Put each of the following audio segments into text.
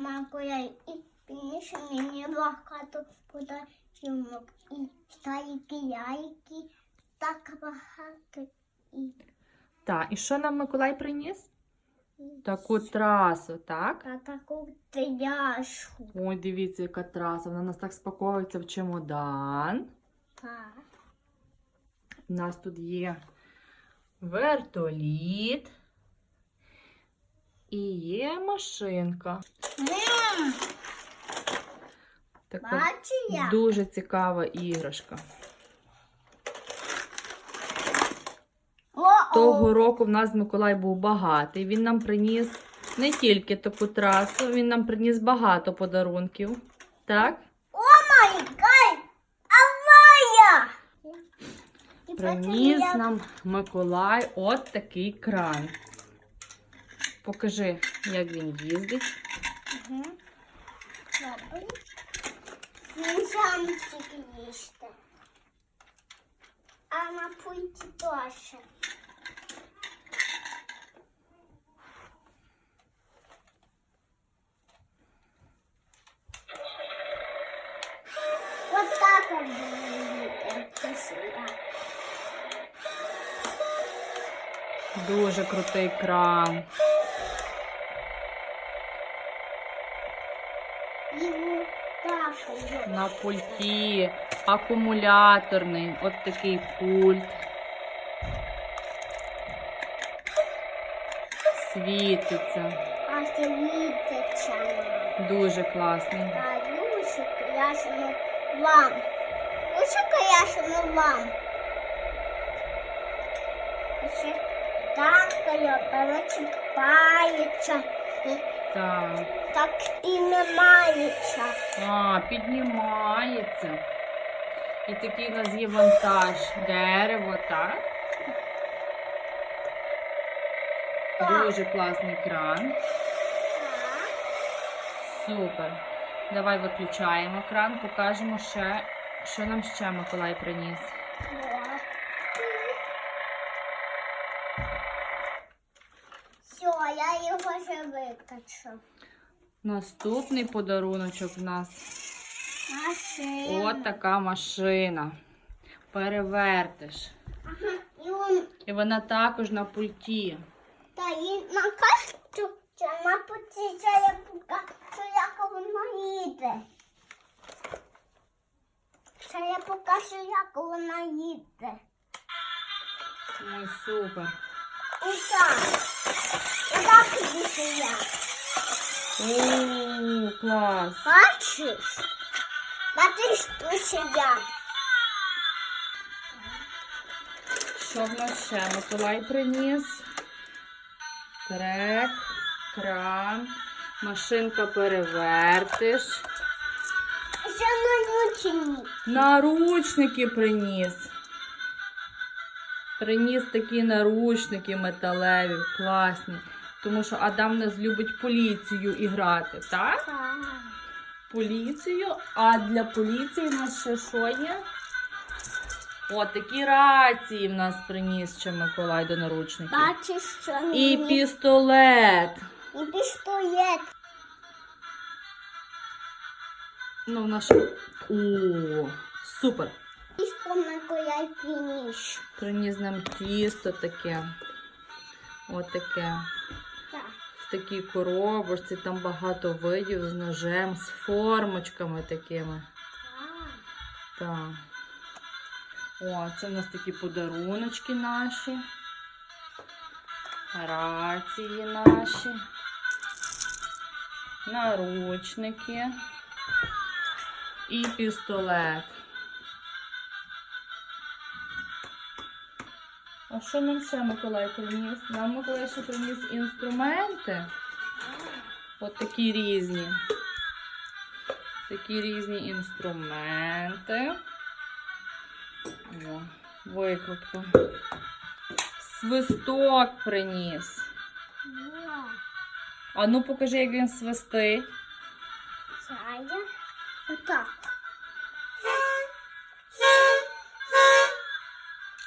Миколай і приніс мені багато подарунок. І старики яйки, так багато. І, Так, і що нам Миколай приніс? Таку трасу, так? та таку тряшку. Ой, дивіться, яка траса. Вона у нас так спаковується в чемодан. Так. У нас тут є вертоліт. І є машинка. Така дуже цікава іграшка. Того року в нас Миколай був багатий. Він нам приніс не тільки таку трасу, він нам приніс багато подарунків. Так? О май гад! Авая! Приніс нам Миколай от такий кран. Покажи, як він їздить. Добре. Він сам їсти. А на пульті теж. Вот так он. Дуже крутий кран. На пульті акумуляторний. От такий пульт. Світиться. А світиться. Дуже класний. А лучше крашену вам. Лучше крашену вам. Ще танкою перечіпається. Так. Так не. А, піднімається. І такий у нас є вантаж. Дерево, так? Дуже класний кран. Так. Супер. Давай виключаємо кран, покажемо ще, що нам ще Миколай приніс. Вот. Все, я викачав. Наступний подаруночок в нас Машина. от така машина. Перевертиш. Ага. І он І вона також на пульті. Та і на карту на путіця я покажу, як вона їде. Ще я покажу, як вона їде. Ой, супер. І так. І так їде я. О, клас. Бачиш? Бачиш, що я. Що в нас ще Миколай приніс? Трек, кран, машинка перевертиш. Ще малючені. Наручники приніс. Приніс такі наручники металеві, класні. Тому що Адам нас любить поліцію іграти, так? Так. Поліцію. А для поліції в нас ще що є? О, такі рації в нас приніс ще Миколай до наручників. Бачиш, що І мені. пістолет. І пістолет. Ну, в наш... О, супер. І що Миколай приніс. Приніс нам тісто таке. От таке. Так. В такій коробочці, там багато видів з ножем, з формочками такими. Так. О, це в нас такі подаруночки наші. Рації наші. Наручники. І пістолет. А що нам ще Миколай приніс? Нам Миколай ще приніс інструменти. От такі різні. Такі різні інструменти. О, викрутка. Свисток приніс. А ну покажи, як він свистить. Зая. Отак.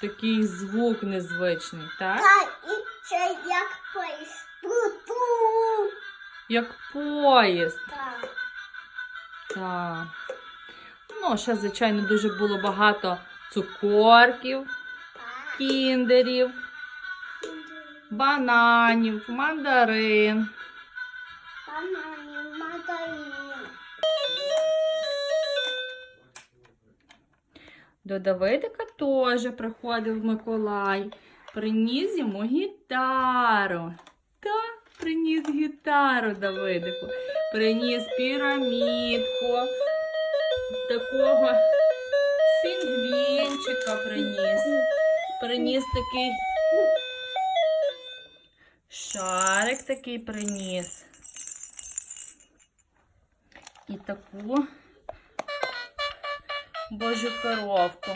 Такий звук незвичний, так? Та і ще як поїзд. Ту-ту. Як поїзд. Так. Так. Ну, ще, звичайно, дуже було багато цукорків, кіндерів, бананів, мандарин. До Давидика теж приходив Миколай. Приніс йому гітару. Так, приніс гітару Давидику. Приніс пірамідку. Такого сінгвінчика приніс. Приніс такий шарик такий приніс. І таку божу коровку.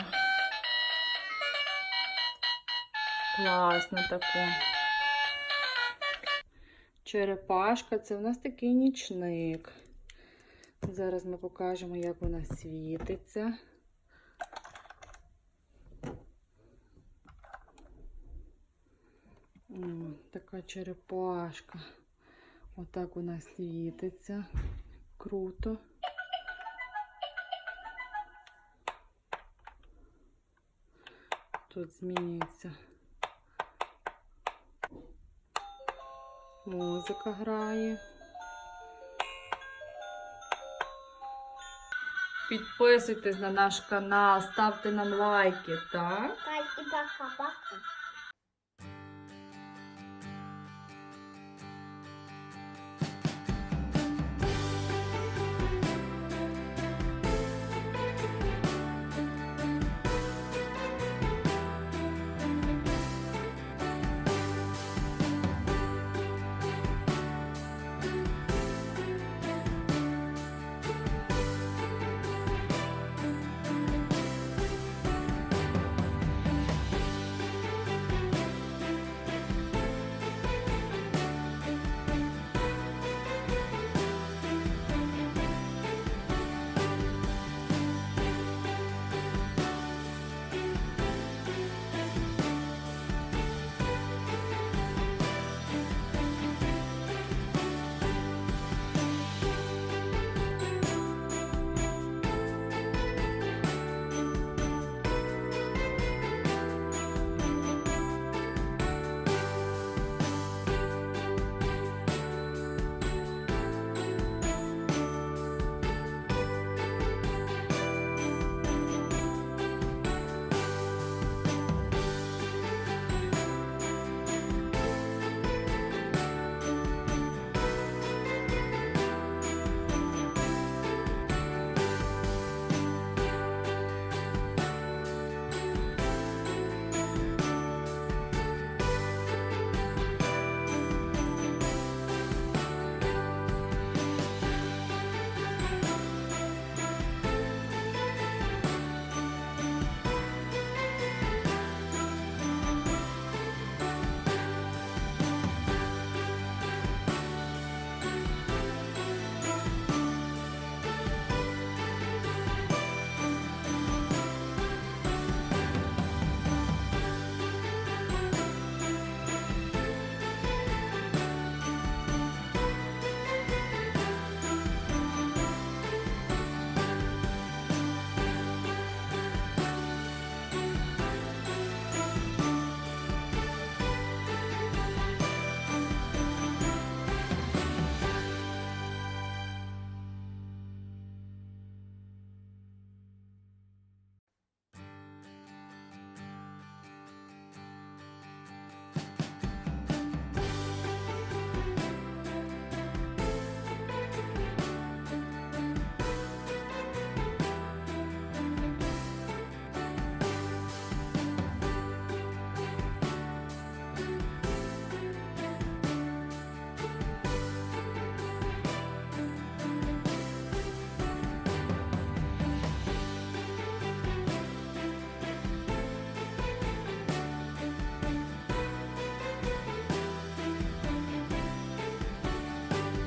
Класно таку. Черепашка це в нас такий нічник. Зараз ми покажемо, як вона світиться. О, така черепашка. Отак вона світиться. Круто. Тут змінюється. Музика грає. Підписуйтесь на наш канал, ставте нам лайки, так? Так, і пока-пока.